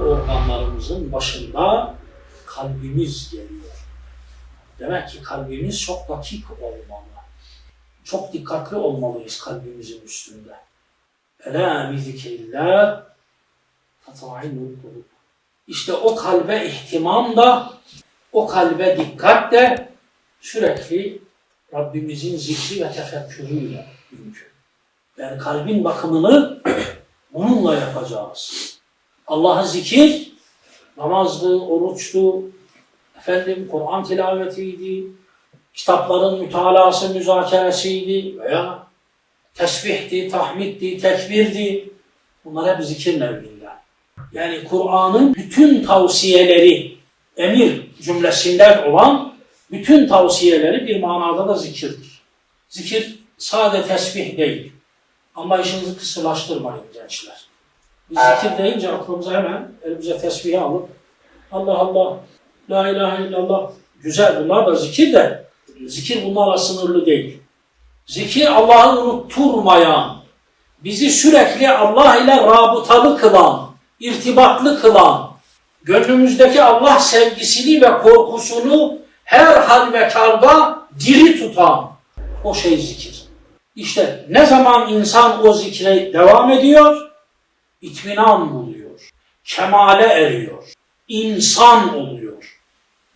organlarımızın başında kalbimiz geliyor. Demek ki kalbimiz çok dakik olmalı. Çok dikkatli olmalıyız kalbimizin üstünde. Ela bi zikrillah tatma'innul. İşte o kalbe ihtimam da, o kalbe dikkat de sürekli Rabbimizin zikri ve tefekkürüyle mümkün. Yani kalbin bakımını bununla yapacağız. Allah'ı zikir, namazdı, oruçtu, efendim Kur'an tilavetiydi, kitapların mütalası, müzakeresiydi veya tesbihti, tahmiddi, tekbirdi. Bunlar hep zikir nev'inden. Yani Kur'an'ın bütün tavsiyeleri, emir cümlesinden olan bütün tavsiyeleri bir manada da zikirdir. Zikir sade tesbih değil. Ama işinizi kısırlaştırmayın gençler. Zikir deyince aklımıza hemen elimize tesbihi alıp Allah Allah, La ilahe illallah. Güzel bunlar da zikir de zikir bunlarla sınırlı değil. Zikir Allah'ı unutturmayan, bizi sürekli Allah ile rabıtalı kılan, irtibatlı kılan, gönlümüzdeki Allah sevgisini ve korkusunu her hal ve karda diri tutan o şey zikir. İşte ne zaman insan o zikre devam ediyor, itminan buluyor, kemale eriyor, insan oluyor.